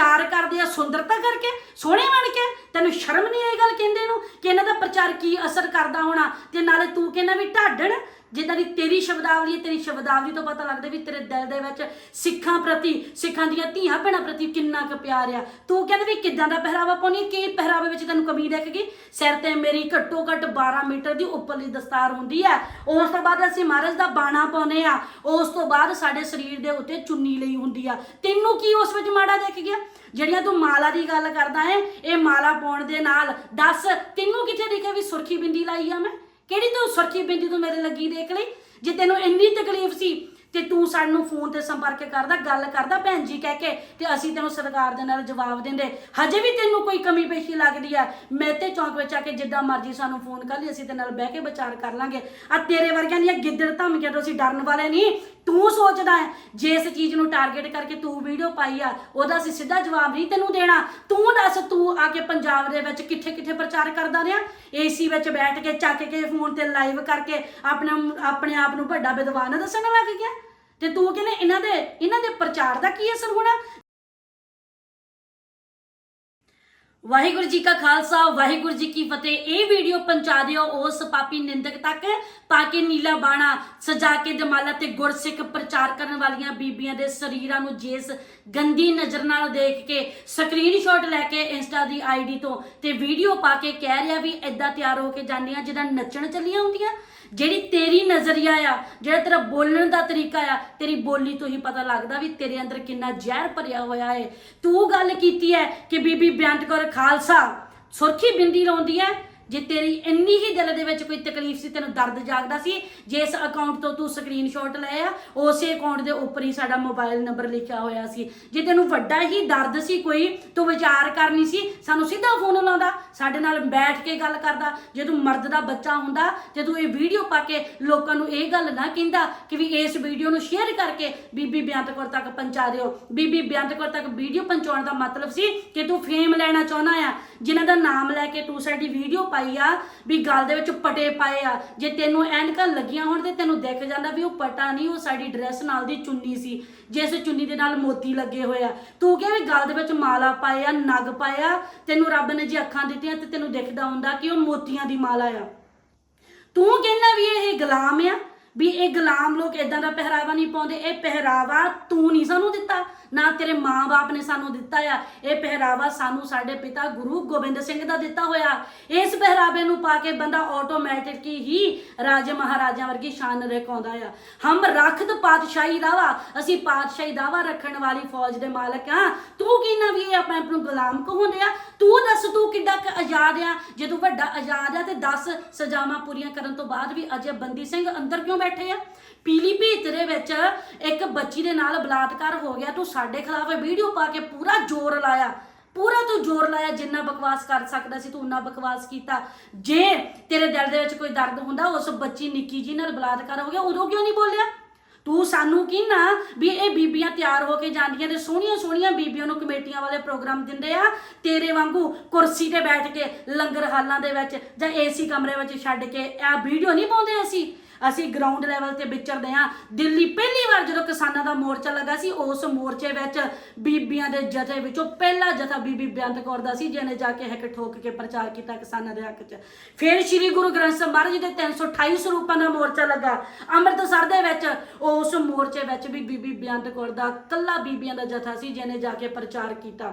ਪ੍ਰਚਾਰ ਕਰਦੇ ਆ ਸੁੰਦਰਤਾ ਕਰਕੇ ਸੋਹਣੇ ਬਣ ਕੇ ਤੈਨੂੰ ਸ਼ਰਮ ਨਹੀਂ ਆਈ ਗੱਲ ਕਹਿੰਦੇ ਨੂੰ ਕਿ ਇਹਨਾਂ ਦਾ ਪ੍ਰਚਾਰ ਕੀ ਅਸਰ ਕਰਦਾ ਹੋਣਾ? ਤੇ ਨਾਲੇ ਤੂੰ ਕਹਿੰਦਾ ਵੀ ਢਾਡਣ, ਜਿੱਦਾਂ ਦੀ ਤੇਰੀ ਸ਼ਬਦਾਵਲੀ ਹੈ, ਤੇਰੀ ਸ਼ਬਦਾਵਲੀ ਤੋਂ ਪਤਾ ਲੱਗਦਾ ਵੀ ਤੇਰੇ ਦਿਲ ਦੇ ਵਿੱਚ ਸਿੱਖਾਂ ਪ੍ਰਤੀ, ਸਿੱਖਾਂ ਦੀਆਂ ਧੀਆਂ ਭੈਣਾਂ ਪ੍ਰਤੀ ਕਿੰਨਾ ਕੁ ਪਿਆਰ ਆ। ਤੂੰ ਕਹਿੰਦਾ ਵੀ ਕਿੱਦਾਂ ਦਾ ਪਹਿਰਾਵਾ ਪਾਉਣੀ ਕੀ ਪਹਿਰਾਵੇ ਵਿੱਚ ਤੈਨੂੰ ਕਮੀ ਦਿਖ ਗਈ ਸਿਰ ਤੇ ਮੇਰੀ ਘੱਟੋ ਘੱਟ 12 ਮੀਟਰ ਦੀ ਉੱਪਰਲੀ ਦਸਤਾਰ ਹੁੰਦੀ ਹੈ। ਉਸ ਤੋਂ ਬਾਅਦ ਅਸੀਂ ਮਹਾਰਾਜ ਦਾ ਬਾਣਾ ਪਾਉਨੇ ਆ ਉਸ ਤੋਂ ਬਾਅਦ ਸਾਡੇ ਸਰੀਰ ਦੇ ਉੱਤੇ ਚੁੰਨੀ ਲਈ ਹੁੰਦੀ ਆ। ਤੈਨੂੰ ਕੀ ਉਸ ਵਿੱਚ ਮਾੜਾ ਦਿਖ ਗਿਆ? ਜਿਹੜੀਆਂ ਤੂੰ ਮਾਲਾ ਦੀ ਗੱਲ ਕਰਦਾ ਏ, ਇਹ ਮਾਲਾ ਪਾਉਣ ਦੇ ਨਾਲ ਦੱਸ ਤੈਨੂੰ ਕਿੱਥੇ ਦਿਖਿਆ ਵੀ ਸੁਰਖੀ ਬਿੰਦੀ ਲਾਈ ਆ ਮੈਂ? ਕਿਹੜੀ ਤੂੰ ਸੁਰਖੀ ਬਿੰਦੀ ਤੂੰ ਮੇਰੇ ਲੱਗੀ ਦੇਖ ਲਈ? ਜੇ ਤੈਨੂੰ ਇੰਨੀ ਤਕਲੀਫ ਸੀ ਤੇ ਤੂੰ ਸਾਨੂੰ ਫੋਨ ਤੇ ਸੰਪਰਕ ਕਰਦਾ, ਗੱਲ ਕਰਦਾ ਭੈਣ ਜੀ ਕਹਿ ਕੇ ਤੇ ਅਸੀਂ ਤੈਨੂੰ ਸਰਕਾਰ ਦੇ ਨਾਲ ਜਵਾਬ ਦਿੰਦੇ। ਹਜੇ ਵੀ ਤੈਨੂੰ ਕੋਈ ਕਮੀ ਪੇਸ਼ੀ ਲੱਗਦੀ ਆ? ਮੈਂ ਤੇ ਚੌਂਕ ਵਿੱਚ ਆ ਕੇ ਜਿੱਦਾਂ ਮਰਜ਼ੀ ਸਾਨੂੰ ਫੋਨ ਕਰ ਲਈ, ਅਸੀਂ ਤੇ ਨਾਲ ਬਹਿ ਕੇ ਵਿਚਾਰ ਕਰ ਲਾਂਗੇ। ਆ ਤੇਰੇ ਵਰਗਿਆਂ ਦੀਆਂ ਗਿੱਦੜ ਧਮਕੀਆਂ ਤੋਂ ਅਸੀਂ ਡਰਨ ਵਾਲੇ ਨਹੀਂ। ਤੂੰ ਸੋਚਦਾ ਹੈ, ਜੇ ਇਸ ਚੀਜ਼ ਨੂੰ ਟਾਰਗੇਟ ਕਰਕੇ ਤੂੰ ਵੀਡੀਓ ਪਾਈ ਆ, ਉਹਦਾ ਅਸੀਂ ਸਿੱਧਾ ਜਵਾਬ ਨਹੀਂ ਤੈਨੂੰ ਦੇਣਾ। ਤੂੰ ਦੱਸ, ਤੂੰ ਆ ਕੇ ਪੰਜਾਬ ਦੇ ਵਿੱਚ ਕਿੱਥੇ ਕਿੱਥੇ ਪ੍ਰਚਾਰ ਕਰਦਾ ਰਿਹਾ? ਏਸੀ ਵਿੱਚ ਬੈਠ ਕੇ, ਚੱਕ ਕੇ ਫੋਨ ਤੇ ਲਾਈਵ ਕਰਕੇ ਆਪਣੇ ਆਪਣੇ ਆਪ ਨੂੰ ਵੱਡਾ ਵਿਦਵਾਨ ਦੱਸਣ ਲੱਗ ਗਿਆ। ਤੇ ਤੂੰ ਕਹਿੰਦੇ, ਇਹਨਾਂ ਦੇ ਇਹਨਾਂ ਦੇ ਪ੍ਰਚਾਰ ਦਾ ਕੀ ਅਸਰ ਹੋਣਾ? ਵਾਹਿਗੁਰੂ ਜੀ ਕਾ ਖਾਲਸਾ, ਵਾਹਿਗੁਰੂ ਜੀ ਕੀ ਫਤਿਹ। ਇਹ ਵੀਡੀਓ ਪਹੁੰਚਾ ਦਿਓ ਉਸ ਪਾਪੀ ਨਿੰਦਕ ਤੱਕ, ਤਾਂ ਕਿ ਨੀਲਾ ਬਾਣਾ ਸਜਾ ਕੇ ਜਮਾਲਾ ਤੇ ਗੁਰਸਿੱਖ ਪ੍ਰਚਾਰ ਕਰਨ ਵਾਲੀਆਂ ਬੀਬੀਆਂ ਦੇ ਸਰੀਰਾਂ ਨੂੰ ਜੇਸ ਗੰਦੀ ਨਜ਼ਰ ਨਾਲ ਦੇਖ ਕੇ ਸਕਰੀਨਸ਼ਾਟ ਲੈ ਕੇ ਇੰਸਟਾ ਦੀ ਆਈਡੀ ਤੋਂ ਤੇ ਵੀਡੀਓ ਪਾ ਕੇ ਕਹਿ ਰਿਹਾ ਵੀ ਐਦਾਂ ਤਿਆਰ ਹੋ ਕੇ ਜਾਂਦੀਆਂ ਜਿੱਦਾਂ ਨੱਚਣ ਚੱਲੀਆਂ ਹੁੰਦੀਆਂ। ਜਿਹੜੀ ਤੇਰੀ ਨਜ਼ਰੀਆ ਆ, ਜਿਹੜਾ ਤੇਰਾ ਬੋਲਣ ਦਾ ਤਰੀਕਾ ਆ, ਤੇਰੀ ਬੋਲੀ ਤੋਂ ਹੀ ਪਤਾ ਲੱਗਦਾ ਵੀ ਤੇਰੇ ਅੰਦਰ ਕਿੰਨਾ ਜ਼ਹਿਰ ਭਰਿਆ ਹੋਇਆ ਹੈ ਤੂੰ ਗੱਲ ਕੀਤੀ ਹੈ ਕਿ ਬੀਬੀ ਬੇਅੰਤ ਕੌਰ ਖਾਲਸਾ ਸੁਰਖੀ ਬਿੰਦੀ ਲਾਉਂਦੀ ਹੈ। ਜੇ ਤੇਰੀ ਇੰਨੀ ਹੀ ਦਿਲ ਦੇ ਵਿੱਚ ਕੋਈ ਤਕਲੀਫ ਸੀ, ਤੈਨੂੰ ਦਰਦ ਜਾਗਦਾ ਸੀ, ਜਿਸ ਅਕਾਊਂਟ ਤੋਂ ਤੂੰ ਸਕਰੀਨਸ਼ਾਟ ਲਏ ਆ, ਉਸੇ ਅਕਾਊਂਟ ਦੇ ਉੱਪਰ ਹੀ ਸਾਡਾ ਮੋਬਾਈਲ ਨੰਬਰ ਲਿਖਿਆ ਹੋਇਆ ਸੀ। ਜੇ ਤੈਨੂੰ ਵੱਡਾ ਹੀ ਦਰਦ ਸੀ ਕੋਈ, ਤੂੰ ਵਿਚਾਰ ਕਰਨੀ ਸੀ, ਸਾਨੂੰ ਸਿੱਧਾ ਫੋਨ ਲਾਉਂਦਾ, ਸਾਡੇ ਨਾਲ ਬੈਠ ਕੇ ਗੱਲ ਕਰਦਾ, ਜੇ ਤੂੰ ਮਰਦ ਦਾ ਬੱਚਾ ਹੁੰਦਾ, ਜੇ ਤੂੰ ਇਹ ਵੀਡੀਓ ਪਾ ਕੇ ਲੋਕਾਂ ਨੂੰ ਇਹ ਗੱਲ ਨਾ ਕਹਿੰਦਾ ਕਿ ਵੀ ਇਸ ਵੀਡੀਓ ਨੂੰ ਸ਼ੇਅਰ ਕਰਕੇ ਬੀਬੀ ਬੇਅੰਤ ਕੌਰ ਤੱਕ ਪਹੁੰਚਾ ਦਿਓ। ਬੀਬੀ ਬੇਅੰਤ ਕੌਰ ਤੱਕ ਵੀਡੀਓ ਪਹੁੰਚਾਉਣ ਦਾ ਮਤਲਬ ਸੀ ਕਿ ਤੂੰ ਫੇਮ ਲੈਣਾ ਚਾਹੁੰਦਾ ਆ, ਜਿਨ੍ਹਾਂ ਦਾ ਨਾਮ ਲੈ ਕੇ ਤੂੰ ਸਾਡੀ ਵੀਡੀਓ ਪਾ ਪਾਈ ਆ ਵੀ ਗੱਲ ਦੇ ਵਿੱਚ ਪਟੇ ਪਾਏ ਆ। ਜੇ ਤੈਨੂੰ ਐਨਕਾਂ ਲੱਗੀਆਂ ਹੋਣ ਤੇ ਤੈਨੂੰ ਦਿਖ ਜਾਂਦਾ ਵੀ ਉਹ ਪਟਾ ਨਹੀਂ, ਉਹ ਸਾਡੀ ਡਰੈਸ ਨਾਲ ਦੀ ਚੁੰਨੀ ਸੀ, ਜਿਸ ਚੁੰਨੀ ਦੇ ਨਾਲ ਮੋਤੀ ਲੱਗੇ ਹੋਏ ਆ। ਤੂੰ ਕਿਹਾ ਵੀ ਗੱਲ ਦੇ ਵਿੱਚ ਮਾਲਾ ਪਾਏ ਆ, ਨਗ ਪਾਏ ਆ, ਤੈਨੂੰ ਰੱਬ ਨੇ ਜੇ ਅੱਖਾਂ ਦਿੱਤੀਆਂ ਤੇ ਤੈਨੂੰ ਦਿਖਦਾ ਹੁੰਦਾ ਕਿ ਉਹ ਮੋਤੀਆਂ ਦੀ ਮਾਲਾ ਆ। ਤੂੰ ਕਹਿੰਦਾ ਵੀ ਇਹ ਗੁਲਾਮ ਆ? ਵੀ ਇਹ ਗੁਲਾਮ ਲੋਕ ਇਦਾਂ ਦਾ ਪਹਿਰਾਵਾ ਨਹੀਂ ਪਾਉਂਦੇ, ਇਹ ਪਹਿਰਾਵਾ ਤੂੰ ਨਹੀਂ ਸਾਨੂੰ ਦਿੱਤਾ, ਨਾ ਤੇਰੇ ਮਾਂ-ਬਾਪ ਨੇ ਸਾਨੂੰ ਦਿੱਤਾ ਆ। ਇਹ ਪਹਿਰਾਵਾ ਸਾਨੂੰ ਸਾਡੇ ਪਿਤਾ ਗੁਰੂ ਗੋਬਿੰਦ ਸਿੰਘ ਦਾ ਦਿੱਤਾ ਹੋਇਆ। ਇਸ ਪਹਿਰਾਵੇ ਨੂੰ ਪਾ ਕੇ ਬੰਦਾ ਆਟੋਮੈਟਿਕ ਹੀ ਰਾਜੇ ਮਹਾਰਾਜਿਆਂ ਵਰਗੀ ਸ਼ਾਨ ਰਖਾਉਂਦਾ ਆ। ਹਮ ਰਖਤ ਪਾਤਸ਼ਾਹੀ ਦਾਵਾ ਅਸੀਂ ਪਾਤਸ਼ਾਹੀ ਦਾਵਾ ਰੱਖਣ ਵਾਲੀ ਫੌਜ ਦੇ ਮਾਲਕ ਆ। ਤੂੰ ਕੀ ਨਾ ਵੀ ਇਹ ਆਪਣੇ ਆਪ ਨੂੰ ਗੁਲਾਮ ਕਹਾਉਂਦੇ ਆ? ਤੂੰ ਦੱਸ, ਤੂੰ ਕਿੱਡਾ ਕੁ ਆਜ਼ਾਦ ਆ? ਜੇ ਤੂੰ ਵੱਡਾ ਆਜ਼ਾਦ ਆ ਤੇ 10 ਸਜ਼ਾਵਾਂ ਪੂਰੀਆਂ ਕਰਨ ਤੋਂ ਬਾਅਦ ਵੀ ਅਜੇ ਬੰਦੀ ਸਿੰਘ ਅੰਦਰ ਕਿਉਂ ਬੈਠੇ ਆ। ਪੀਲੀ ਭੀਤ ਦੇ ਵਿੱਚ ਇੱਕ ਬੱਚੀ ਦੇ ਨਾਲ ਬਲਾਤਕਾਰ ਹੋ ਗਿਆ। ਤੂੰ ਸਾਡੇ ਖਿਲਾਫ ਵੀਡੀਓ ਪਾ ਕੇ ਪੂਰਾ ਜ਼ੋਰ ਲਾਇਆ। ਪੂਰਾ ਤੂੰ ਜ਼ੋਰ ਲਾਇਆ ਜਿੰਨਾ ਬਕਵਾਸ ਕਰ ਸਕਦਾ ਸੀ, ਤੂੰ ਉਨਾ ਬਕਵਾਸ ਕੀਤਾ। ਜੇ ਤੇਰੇ ਦਿਲ ਦੇ ਵਿੱਚ ਕੋਈ ਦਰਦ ਹੁੰਦਾ, ਉਸ ਬੱਚੀ ਨਿੱਕੀ ਜੀ ਨਾਲ ਬਲਾਤਕਾਰ ਹੋ ਗਿਆ, ਉਦੋਂ ਕਿਉਂ ਨਹੀਂ ਬੋਲਿਆ? ਤੂੰ ਸਾਨੂੰ ਕੀ ਨਾ ਵੀ ਇਹ ਬੀਬੀਆਂ ਤਿਆਰ ਹੋ ਕੇ ਜਾਂਦੀਆਂ ਤੇ ਸੋਹਣੀਆਂ ਸੋਹਣੀਆਂ ਬੀਬੀਆਂ ਨੂੰ ਕਮੇਟੀਆਂ ਵਾਲੇ ਪ੍ਰੋਗਰਾਮ ਦਿੰਦੇ ਆ, ਤੇਰੇ ਵਾਂਗੂ ਕੁਰਸੀ ਤੇ ਬੈਠ ਕੇ ਲੰਗਰ ਹਾਲਾਂ ਦੇ ਵਿੱਚ ਜਾਂ ਏਸੀ ਕਮਰੇ ਵਿੱਚ ਛੱਡ ਕੇ ਇਹ ਵੀਡੀਓ ਨਹੀਂ ਪਾਉਂਦੇ ਅਸੀਂ। ਅਸੀਂ ਗਰਾਊਂਡ ਲੈਵਲ ਤੇ ਵਿਚਰਦੇ ਹਾਂ। ਦਿੱਲੀ ਪਹਿਲੀ ਵਾਰ ਜਦੋਂ ਕਿਸਾਨਾਂ ਦਾ ਮੋਰਚਾ ਲੱਗਾ ਸੀ, ਉਸ ਮੋਰਚੇ ਵਿੱਚ ਬੀਬੀਆਂ ਦੇ ਜਥੇ ਵਿੱਚੋਂ ਪਹਿਲਾ ਜਥਾ ਬੀਬੀ ਬੇਅੰਤ ਕੌਰ ਦਾ ਸੀ, ਜਿਹਨੇ ਜਾ ਕੇ ਹੱਕ ਠੋਕ ਕੇ ਪ੍ਰਚਾਰ ਕੀਤਾ ਕਿਸਾਨਾਂ ਦੇ ਹੱਕ 'ਚ। ਫਿਰ ਸ੍ਰੀ ਗੁਰੂ ਗ੍ਰੰਥ ਸਾਹਿਬ ਮਹਾਰਾਜ ਜੀ ਦੇ 328 ਸਰੂਪਾਂ ਦਾ ਮੋਰਚਾ ਲੱਗਾ। ਅੰਮ੍ਰਿਤਸਰ ਦੇ ਵਿੱਚ ਉਸ ਮੋਰਚੇ ਵਿੱਚ ਵੀ ਬੀਬੀ ਬੇਅੰਤ ਕੌਰ ਦਾ ਕੱਲਾ ਬੀਬੀਆਂ ਦਾ ਜਥਾ ਸੀ, ਜਿਹਨੇ ਜਾ ਕੇ ਪ੍ਰਚਾਰ ਕੀਤਾ।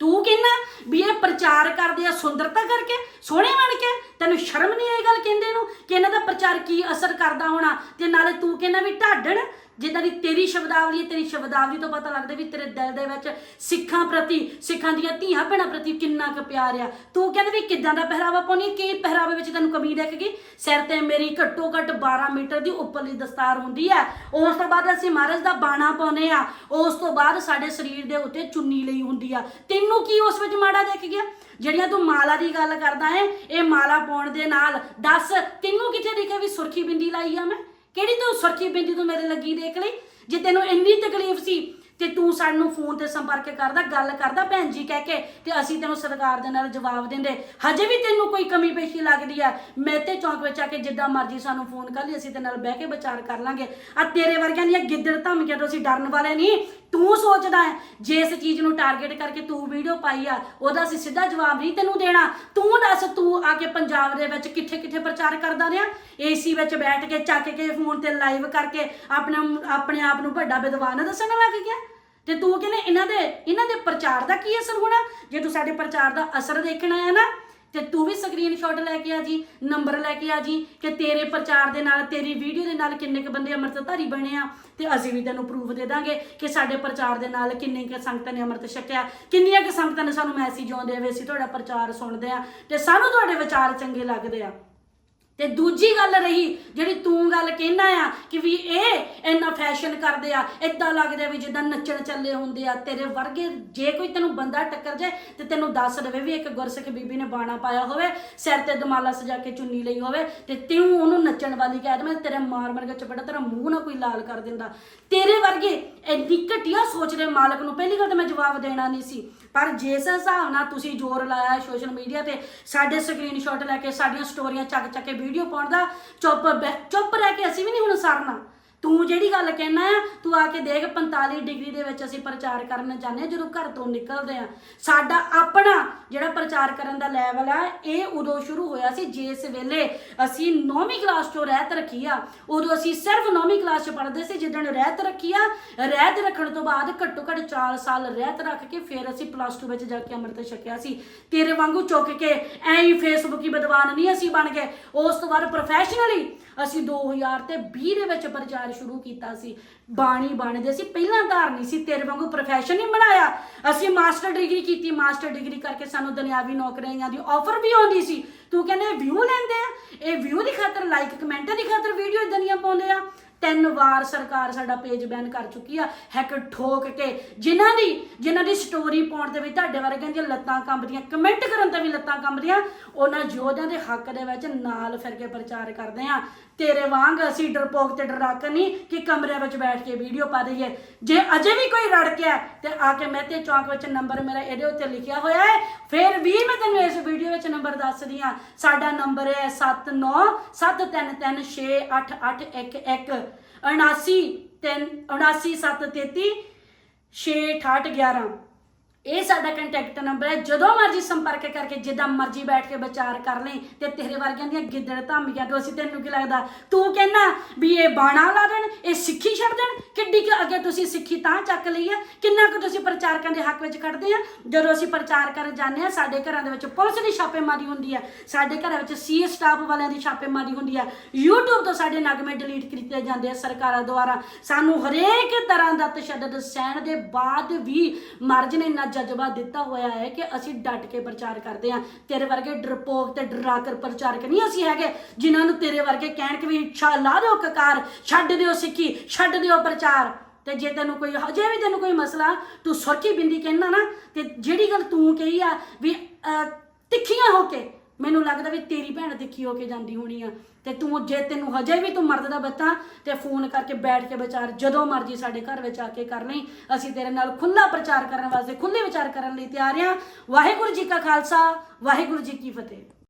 ਤੂੰ ਕਹਿੰਦਾ ਵੀ ਇਹ ਪ੍ਰਚਾਰ ਕਰਦੇ ਆ ਸੁੰਦਰਤਾ ਕਰਕੇ, ਸੋਹਣੇ ਬਣ ਕੇ? ਤੈਨੂੰ ਸ਼ਰਮ ਨਹੀਂ ਆਈ ਗੱਲ ਕਹਿੰਦੇ ਨੂੰ? ਕਿ ਇਹਨਾਂ ਦਾ ਪ੍ਰਚਾਰ ਕੀ ਅਸਰ ਕਰਦਾ ਹੋਣਾ? ਤੇ ਨਾਲੇ ਤੂੰ ਕਹਿੰਦਾ ਵੀ ਢਾਡਣ ਜਿੱਦਾਂ ਦੀ ਤੇਰੀ ਸ਼ਬਦਾਵਲੀ ਹੈ, ਤੇਰੀ ਸ਼ਬਦਾਵਲੀ ਤੋਂ ਪਤਾ ਲੱਗਦਾ ਵੀ ਤੇਰੇ ਦਿਲ ਦੇ ਵਿੱਚ ਸਿੱਖਾਂ ਪ੍ਰਤੀ, ਸਿੱਖਾਂ ਦੀਆਂ ਧੀਆਂ ਭੈਣਾਂ ਪ੍ਰਤੀ ਕਿੰਨਾ ਕੁ ਪਿਆਰ ਆ। ਤੂੰ ਕਹਿੰਦਾ ਵੀ ਕਿੱਦਾਂ ਦਾ ਪਹਿਰਾਵਾ ਪਾਉਣੀ ਕੀ ਪਹਿਰਾਵੇ ਵਿੱਚ ਤੈਨੂੰ ਕਮੀ ਦਿਖ ਗਈ ਸਿਰ ਤੇ ਮੇਰੀ ਘੱਟੋ ਘੱਟ 12 ਮੀਟਰ ਦੀ ਉੱਪਰਲੀ ਦਸਤਾਰ ਹੁੰਦੀ ਹੈ ਉਸ ਤੋਂ ਬਾਅਦ ਅਸੀਂ ਮਹਾਰਾਜ ਦਾ ਬਾਣਾ ਪਾਉਨੇ ਆ। ਉਸ ਤੋਂ ਬਾਅਦ ਸਾਡੇ ਸਰੀਰ ਦੇ ਉੱਤੇ ਚੁੰਨੀ ਲਈ ਹੁੰਦੀ ਆ। ਤੈਨੂੰ ਕੀ ਉਸ ਵਿੱਚ ਮਾੜਾ ਦੇਖ ਗਿਆ ਜਿਹੜੀਆਂ ਤੂੰ ਮਾਲਾ ਦੀ ਗੱਲ ਕਰਦਾ ਹੈ, ਇਹ ਮਾਲਾ ਪਾਉਣ ਦੇ ਨਾਲ ਦੱਸ, ਤੈਨੂੰ ਕਿੱਥੇ ਦੇਖਿਆ ਵੀ ਸੁਰਖੀ ਬਿੰਦੀ ਲਾਈ ਆ ਮੈਂ? ਕਿਹੜੀ ਤੂੰ ਸੁਰਖੀ ਬਿੰਦੀ ਤੂੰ ਮੇਰੇ ਲੱਗੀ ਦੇਖ ਲਈ? ਜੇ ਤੈਨੂੰ ਇੰਨੀ ਤਕਲੀਫ ਸੀ ਤੇ ਤੂੰ ਸਾਨੂੰ ਫੋਨ ਤੇ ਸੰਪਰਕ ਕਰਦਾ, ਗੱਲ ਕਰਦਾ ਭੈਣ ਜੀ ਕਹਿ ਕੇ ਤੇ ਅਸੀਂ ਤੈਨੂੰ ਸਰਕਾਰ ਦੇ ਨਾਲ ਜਵਾਬ ਦਿੰਦੇ। ਹਜੇ ਵੀ ਤੈਨੂੰ ਕੋਈ ਕਮੀ ਪੇਸ਼ੀ ਲੱਗਦੀ ਆ? ਮੈਂ ਤੇ ਚੌਂਕ ਵਿੱਚ ਆ ਕੇ ਜਿੱਦਾਂ ਮਰਜ਼ੀ ਸਾਨੂੰ ਫੋਨ ਕਰ ਲਈ, ਅਸੀਂ ਤੇ ਨਾਲ ਬਹਿ ਕੇ ਵਿਚਾਰ ਕਰ ਲਾਂਗੇ। ਆ ਤੇਰੇ ਵਰਗਿਆਂ ਦੀਆਂ ਗਿੱਦੜ ਧਮਕੀਆਂ ਤੋਂ ਅਸੀਂ ਡਰਨ ਵਾਲੇ ਨਹੀਂ। ਤੂੰ ਸੋਚਦਾ ਹੈ, ਜੇ ਇਸ ਚੀਜ਼ ਨੂੰ ਟਾਰਗੇਟ ਕਰਕੇ ਤੂੰ ਵੀਡੀਓ ਪਾਈ ਆ, ਉਹਦਾ ਅਸੀਂ ਸਿੱਧਾ ਜਵਾਬ ਨਹੀਂ ਤੈਨੂੰ ਦੇਣਾ। ਤੂੰ ਦੱਸ, ਤੂੰ ਆ ਕੇ ਪੰਜਾਬ ਦੇ ਵਿੱਚ ਕਿੱਥੇ ਕਿੱਥੇ ਪ੍ਰਚਾਰ ਕਰਦਾ ਰਿਹਾ? ਏਸੀ ਵਿੱਚ ਬੈਠ ਕੇ, ਚੱਕ ਕੇ ਫੋਨ ਤੇ ਲਾਈਵ ਕਰਕੇ ਆਪਣੇ ਆਪਣੇ ਆਪ ਨੂੰ ਵੱਡਾ ਵਿਦਵਾਨ ਦੱਸਣ ਲੱਗ ਗਿਆ? ਤੇ ਤੂੰ ਕਹਿੰਦੇ ਇਹਨਾਂ ਦੇ ਇਹਨਾਂ ਦੇ ਪ੍ਰਚਾਰ ਦਾ ਕੀ ਅਸਰ ਹੋਣਾ? ਜੇ ਤੂੰ ਸਾਡੇ ਪ੍ਰਚਾਰ ਦਾ ਅਸਰ ਦੇਖਣਾ ਹੈ ਨਾ, ਤੇ ਤੂੰ ਵੀ ਸਕਰੀਨਸ਼ਾਟ ਲੈ ਕੇ ਆ ਜੀ ਨੰਬਰ ਲੈ ਕੇ ਆ ਜੀ, ਕਿ ਤੇਰੇ ਪ੍ਰਚਾਰ ਦੇ ਨਾਲ, ਤੇਰੀ ਵੀਡੀਓ ਦੇ ਨਾਲ ਕਿੰਨੇ ਕ ਬੰਦੇ ਅੰਮ੍ਰਿਤਧਾਰੀ ਬਣੇ ਆ? ਤੇ ਅਸੀਂ ਵੀ ਤੈਨੂੰ ਪ੍ਰੂਫ ਦੇ ਦਾਂਗੇ ਕਿ ਸਾਡੇ ਪ੍ਰਚਾਰ ਦੇ ਨਾਲ ਕਿੰਨੇ ਕ ਸੰਗਤਾਂ ਨੇ ਅੰਮ੍ਰਿਤ ਛਕਿਆ, ਕਿੰਨੀਆਂ ਕ ਸੰਗਤਾਂ ਨੇ ਸਾਨੂੰ ਮੈਸੇਜ ਆਉਂਦੇ ਵੇ ਅਸੀਂ ਤੁਹਾਡਾ ਪ੍ਰਚਾਰ ਸੁਣਦੇ ਆ, ਤੇ ਸਾਨੂੰ ਤੁਹਾਡੇ ਵਿਚਾਰ ਚੰਗੇ ਲੱਗਦੇ ਆ। ਤੇ ਦੂਜੀ ਗੱਲ ਰਹੀ, ਜਿਹੜੀ ਤੂੰ ਗੱਲ ਕਹਿਣਾ ਆ ਕਿ ਵੀ ਇਹ ਇੰਨਾ ਫੈਸ਼ਨ ਕਰਦੇ ਆ ਇਦਾਂ ਲੱਗਦਾ ਵੀ ਜਿੱਦਾਂ ਨੱਚਣ ਚੱਲੇ ਹੁੰਦੇ ਆ, ਤੇਰੇ ਵਰਗੇ ਜੇ ਕੋਈ ਤੈਨੂੰ ਬੰਦਾ ਟੱਕਰ ਜਾਏ ਤੇ ਤੈਨੂੰ ਦੱਸ ਦੇਵੇ ਵੀ ਇੱਕ ਗੁਰਸਿੱਖ ਬੀਬੀ ਨੇ ਬਾਣਾ ਪਾਇਆ ਹੋਵੇ, ਸਿਰ ਤੇ ਦਮਾਲਾ ਸਜਾ ਕੇ ਚੁੰਨੀ ਲਈ ਹੋਵੇ ਤੇ ਤੂੰ ਉਹਨੂੰ ਨੱਚਣ ਵਾਲੀ ਕਹਿ ਦੇ ਤੇਰੇ ਮਾਰ ਮਾਰ ਕੇ ਚਪੜਾ, ਤੇਰਾ ਮੂੰਹ ਨਾ ਕੋਈ ਲਾਲ ਕਰ ਦਿੰਦਾ। ਤੇਰੇ ਵਰਗੇ ਇੰਨੀ ਘਟੀਆ ਸੋਚ ਦੇ ਮਾਲਕ ਨੂੰ ਪਹਿਲੀ ਗੱਲ ਤਾਂ ਮੈਂ ਜਵਾਬ ਦੇਣਾ ਨਹੀਂ ਸੀ। ਪਰ ਜਿਸ ਹਿਸਾਬ ਨਾਲ ਤੁਸੀਂ ਜ਼ੋਰ ਲਾਇਆ ਸੋਸ਼ਲ ਮੀਡੀਆ ਤੇ, ਸਾਡੇ ਸਕਰੀਨਸ਼ਾਟ ਲੈ ਕੇ ਸਾਡੀਆਂ ਸਟੋਰੀਆਂ ਚੱਕ ਚੱਕ ਕੇ ਵੀਡੀਓ ਪਾਉਣ ਦਾ ਚੁੱਪ ਬੈ- ਚੁੱਪ ਰਹਿ ਕੇ ਅਸੀਂ ਵੀ ਨਹੀਂ ਹੁਣ ਸਰਨਾ। ਤੂੰ ਜਿਹੜੀ ਗੱਲ ਕਹਿਣਾ ਆ, ਤੂੰ ਆ ਕੇ ਦੇਖ 45 ਡਿਗਰੀ ਦੇ ਵਿੱਚ ਅਸੀਂ ਪ੍ਰਚਾਰ ਕਰਨ ਜਾਂਦੇ ਹਾਂ ਜਦੋਂ ਘਰ ਤੋਂ ਨਿਕਲਦੇ ਆ। ਸਾਡਾ ਆਪਣਾ ਜਿਹੜਾ ਪ੍ਰਚਾਰ ਕਰਨ ਦਾ ਲੈਵਲ ਆ, ਇਹ ਉਦੋਂ ਸ਼ੁਰੂ ਹੋਇਆ ਸੀ, ਜਿਸ ਵੇਲੇ ਅਸੀਂ 9ਵੀਂ ਕਲਾਸ ਚੋਂ ਰਹਿਤ ਰੱਖੀ ਆ। ਉਦੋਂ ਅਸੀਂ ਸਿਰਫ 9ਵੀਂ ਕਲਾਸ ਚ ਪੜ੍ਹਦੇ ਸੀ ਜਿੱਦਣ ਰਹਿਤ ਰੱਖੀ ਆ, ਰਹਿਤ ਰੱਖਣ ਤੋਂ ਬਾਅਦ ਘੱਟੋ ਘੱਟ 4 ਸਾਲ ਰਹਿਤ ਰੱਖ ਕੇ ਫਿਰ ਅਸੀਂ ਪਲੱਸ 2 ਵਿੱਚ ਜਾ ਕੇ ਅੰਮ੍ਰਿਤ ਛਕਿਆ ਸੀ। ਤੇਰੇ ਵਾਂਗੂ ਚੁੱਕ ਕੇ ਐਂ ਹੀ ਫੇਸਬੁੱਕੀ ਵਿਦਵਾਨ ਨਹੀਂ ਅਸੀਂ ਬਣ ਗਏ। ਉਸ ਤੋਂ ਬਾਅਦ ਪ੍ਰੋਫੈਸ਼ਨਲੀ ਅਸੀਂ 2000 ਤੇ 20 ਦੇ ਵਿੱਚ ਪ੍ਰਚਾਰ ਸ਼ੁਰੂ ਕੀਤਾ ਸੀ। ਬਾਣੀ ਬਾਣੀ ਦੇ ਅਸੀਂ ਪਹਿਲਾਂ ਧਾਰਨੀ ਸੀ। ਤੇਰੇ ਵਾਂਗੂ ਪ੍ਰੋਫੈਸ਼ਨ ਨਹੀਂ ਬਣਾਇਆ। ਅਸੀਂ ਮਾਸਟਰ ਡਿਗਰੀ ਕੀਤੀ। ਮਾਸਟਰ ਡਿਗਰੀ ਕਰਕੇ ਸਾਨੂੰ ਦੁਨਿਆਵੀ ਨੌਕਰੀਆਂ ਦੀ ਆਫਰ ਵੀ ਆਉਂਦੀ ਸੀ। ਤੂੰ ਕਹਿੰਦੇ ਵਿਊ ਲੈਂਦੇ ਆ? ਇਹ ਵਿਊ ਦੀ ਖਾਤਰ ਲਾਈਕ ਕਮੈਂਟ ਦੀ ਖਾਤਰ ਵੀਡੀਓ ਇਦਾਂ ਦੀਆਂ ਪਾਉਂਦੇ ਆ? ਤਿੰਨ ਵਾਰ ਸਰਕਾਰ ਸਾਡਾ ਪੇਜ ਬੈਨ ਕਰ ਚੁੱਕੀ ਆ, ਹੈਕ ਠੋਕ ਕੇ। ਜਿਨ੍ਹਾਂ ਦੀ ਜਿਨ੍ਹਾਂ ਦੀ ਸਟੋਰੀ ਪਾਉਣ ਤੇ ਵੀ ਤੁਹਾਡੇ ਵਰਗਿਆਂ ਦੀਆਂ ਲੱਤਾਂ ਕੰਬਦੀਆਂ ਕਮੈਂਟ ਕਰਨ ਤੇ ਵੀ ਲੱਤਾਂ ਕੰਬਦੀਆਂ, ਉਹਨਾਂ ਯੋਧਿਆਂ ਦੇ ਹੱਕ ਦੇ ਵਿੱਚ ਨਾਲ ਫਿਰ ਕੇ ਪ੍ਰਚਾਰ ਕਰਦੇ ਆ। ਤੇਰੇ ਵਾਂਗ ਅਸੀਂ ਡਰਪੋਕ ਤੇ ਡਰਾਕ ਨਹੀਂ ਕਿ ਕਮਰੇ ਵਿੱਚ ਬੈਠ ਕੇ ਵੀਡੀਓ ਪਾ ਦਈਏ। ਜੇ ਅਜੇ ਵੀ ਕੋਈ ਰੜਕਿਆ ਤੇ ਆ ਕੇ ਮੈਂ ਤੇ ਚੌਂਕ ਵਿੱਚ ਨੰਬਰ ਮੇਰਾ ਇਹਦੇ ਉੱਤੇ ਲਿਖਿਆ ਹੋਇਆ ਹੈ। ਫਿਰ ਵੀ ਮੈਂ ਤੈਨੂੰ ਇਸ ਵੀਡੀਓ ਵਿੱਚ ਨੰਬਰ ਦੱਸਦੀ ਆ ਸਾਡਾ ਨੰਬਰ ਹੈ 7973368811 79 733 66811 ਇਹ ਸਾਡਾ ਕੰਟੈਕਟ ਨੰਬਰ ਹੈ। ਜਦੋਂ ਮਰਜ਼ੀ ਸੰਪਰਕ ਕਰਕੇ, ਜਿੱਦਾਂ ਮਰਜ਼ੀ ਬੈਠ ਕੇ ਵਿਚਾਰ ਕਰ ਲਈ ਤੇ ਤੇਰੇ ਵਰਗਿਆਂ ਦੀਆਂ ਗਿੱਦੜ ਧਾਮੀਆਂ ਤੋਂ ਅਸੀਂ ਤੈਨੂੰ ਕੀ ਲੱਗਦਾ? ਤੂੰ ਕਹਿਣਾ ਵੀ ਇਹ ਬਾਣਾ ਲਾ ਦੇਣ, ਇਹ ਸਿੱਖੀ ਛੱਡ ਦੇਣ? ਕਿੱਡੀ ਕੁ ਅੱਗੇ ਤੁਸੀਂ ਸਿੱਖੀ ਤਾਂ ਚੱਕ ਲਈ ਹੈ ਕਿੰਨਾ ਕੁ ਤੁਸੀਂ ਪ੍ਰਚਾਰਕਾਂ ਦੇ ਹੱਕ ਵਿੱਚ ਖੜਦੇ ਆ? ਜਦੋਂ ਅਸੀਂ ਪ੍ਰਚਾਰ ਕਰਨ ਜਾਂਦੇ ਆ, ਸਾਡੇ ਘਰਾਂ ਦੇ ਵਿੱਚ ਪੁਲਿਸ ਦੀ ਛਾਪੇਮਾਰੀ ਹੁੰਦੀ ਹੈ ਸਾਡੇ ਘਰਾਂ ਵਿੱਚ ਸੀ ਸਟਾਫ ਵਾਲਿਆਂ ਦੀ ਛਾਪੇਮਾਰੀ ਹੁੰਦੀ ਹੈ YouTube ਤੋਂ ਸਾਡੇ ਨਗਮੇ ਡਿਲੀਟ ਕੀਤੇ ਜਾਂਦੇ ਆ ਸਰਕਾਰਾਂ ਦੁਆਰਾ। ਸਾਨੂੰ ਹਰੇਕ ਤਰ੍ਹਾਂ ਦਾ ਤਸ਼ੱਦਦ ਸਹਿਣ ਦੇ ਬਾਅਦ ਵੀ ਮਰਜ ਨੇ ਇੰਨਾ ਜਜ਼ਬਾ ਦਿੱਤਾ ਹੋਇਆ ਹੈ ਕਿ ਅਸੀਂ ਡਟ ਕੇ ਪ੍ਰਚਾਰ ਕਰਦੇ ਹਾਂ। ਤੇਰੇ ਵਰਗੇ ਡਰਪੋਕ ਤੇ ਡਰਾਕਰ ਪ੍ਰਚਾਰਕ ਨਹੀਂ ਅਸੀਂ ਹੈਗੇ ਜਿਨ੍ਹਾਂ ਨੂੰ ਤੇਰੇ ਵਰਗੇ ਕਹਿਣ ਕਿ ਵੀ ਇੱਛਾ ਲਾ ਦਿਓ ਕਕਾਰ ਛੱਡ ਦਿਓ ਸਿੱਖੀ ਛੱਡ ਦਿਓ ਪ੍ਰਚਾਰ। ਤੇ ਜੇ ਤੈਨੂੰ ਕੋਈ ਹਜੇ ਵੀ ਤੈਨੂੰ ਕੋਈ ਮਸਲਾ ਤੂੰ ਸੁਰਖੀ ਬਿੰਦੀ ਕਹਿਣਾ ਨਾ ਤੇ ਜਿਹੜੀ ਗੱਲ ਤੂੰ ਕਹੀ ਆ ਵੀ ਅਹ, ਤਿੱਖੀਆਂ ਹੋ ਕੇ ਮੈਨੂੰ ਲੱਗਦਾ ਵੀ ਤੇਰੀ ਭੈਣ ਤਿੱਖੀ ਹੋ ਕੇ ਜਾਂਦੀ ਹੋਣੀ ਆ। ਤੇ ਤੂੰ ਜੇ ਤੈਨੂੰ ਹਜੇ ਵੀ ਤੂੰ ਮਰਦ ਦਾ ਬੱਤਾ, ਤੇ ਫੋਨ ਕਰਕੇ ਬੈਠ ਕੇ ਵਿਚਾਰ, ਜਦੋਂ ਮਰਜ਼ੀ ਸਾਡੇ ਘਰ ਵਿੱਚ ਆ ਕੇ ਕਰ ਲਈ। ਅਸੀਂ ਤੇਰੇ ਨਾਲ ਖੁੱਲਾ ਪ੍ਰਚਾਰ ਕਰਨ ਵਾਸਤੇ ਖੁੱਲੇ ਵਿਚਾਰ ਕਰਨ ਲਈ ਤਿਆਰ ਆ। ਵਾਹਿਗੁਰੂ ਜੀ ਕਾ ਖਾਲਸਾ, ਵਾਹਿਗੁਰੂ ਜੀ ਕੀ ਫਤਿਹ।